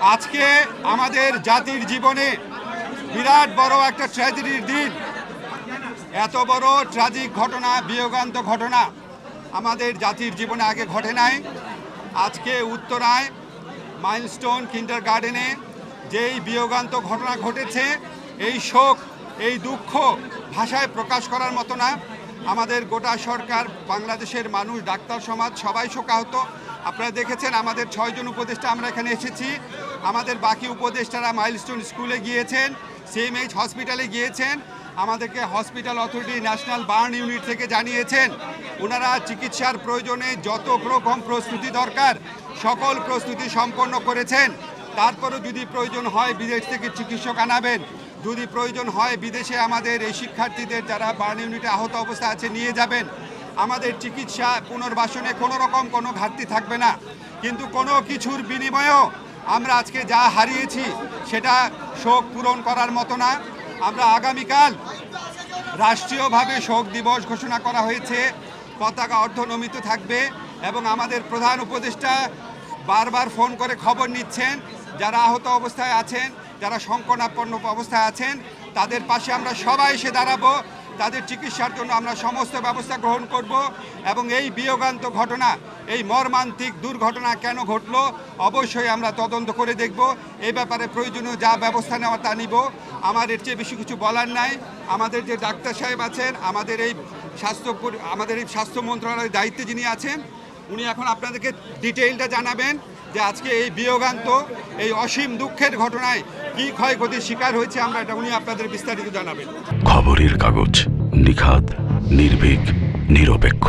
আজকে আমাদের জাতির জীবনে বিরাট বড় একটা ট্র্যাজেডির দিন। এত বড় ট্র্যাজিক ঘটনা, বিয়োগান্ত ঘটনা আমাদের জাতির জীবনে আগে ঘটে নাই। আজকে উত্তরায় মাইলস্টোন কিন্ডার গার্ডেনে যেই বিয়োগান্ত ঘটনা ঘটেছে, এই শোক, এই দুঃখ ভাষায় প্রকাশ করার মতো না। আমাদের গোটা সরকার, বাংলাদেশের মানুষ, ডাক্তার সমাজ, সবাই শোকাহত। আপনারা দেখেছেন আমাদের ছয়জন উপদেষ্টা আমরা এখানে এসেছি। আমাদের বাকি উপদেষ্টারা মাইলস্টোন স্কুলে গিয়েছেন সিএমএইচ হসপিটালে গিয়েছেন। আমাদেরকে hospital authority national burn unit থেকে জানিয়েছেন, ওনারা চিকিৎসার প্রয়োজনে যত রকম প্রস্তুতি দরকার, সকল প্রস্তুতি সম্পন্ন করেছেন। তারপরও যদি প্রয়োজন হয়, বিদেশ থেকে চিকিৎসক আনাবেন। যদি প্রয়োজন হয়, বিদেশে আমাদের এই শিক্ষার্থীদের যারা বার্ন ইউনিটে আহত অবস্থা আছে, নিয়ে যাবেন। আমাদের চিকিৎসা পুনর্বাসনে কোনো রকম কোনো ঘাটতি থাকবে না। কিন্তু কোনো কিছুর বিনিময়েও আমরা আজকে যা হারিয়েছি, সেটা শোক পূরণ করার মতো না। আমরা আগামীকাল রাষ্ট্রীয়ভাবে শোক দিবস ঘোষণা করা হয়েছে। পতাকা অর্ধনমিত থাকবে এবং আমাদের প্রধান উপদেষ্টা বারবার ফোন করে খবর নিচ্ছেন, যারা আহত অবস্থায় আছেন যারা সংকটাপন্ন অবস্থায় আছেন, তাদের পাশে আমরা সবাই এসে দাঁড়াবো। তাদের চিকিৎসার জন্য আমরা সমস্ত ব্যবস্থা গ্রহণ করব এবং এই বিয়োগান্ত ঘটনা, এই মর্মান্তিক দুর্ঘটনা কেন ঘটলো, অবশ্যই আমরা তদন্ত করে দেখব। এই ব্যাপারে প্রয়োজনীয় যা ব্যবস্থা নেওয়া তা নিব। আমার এর চেয়ে বেশি কিছু বলার নাই। আমাদের যে ডাক্তার সাহেব আছেন, আমাদের এই স্বাস্থ্য আমাদের এই স্বাস্থ্য মন্ত্রণালয়ের দায়িত্বে যিনি আছেন, উনি এখন আপনাদেরকে ডিটেইলটা জানাবেন যে আজকে এই বিয়োগান্ত এই অসীম দুঃখের ঘটনায় কী ক্ষয়ক্ষতির শিকার হয়েছে আমরা এটা উনি আপনাদের বিস্তারিত জানাবেন। খবরের কাগজ নিখাদ, নির্ভীক, নিরপেক্ষ।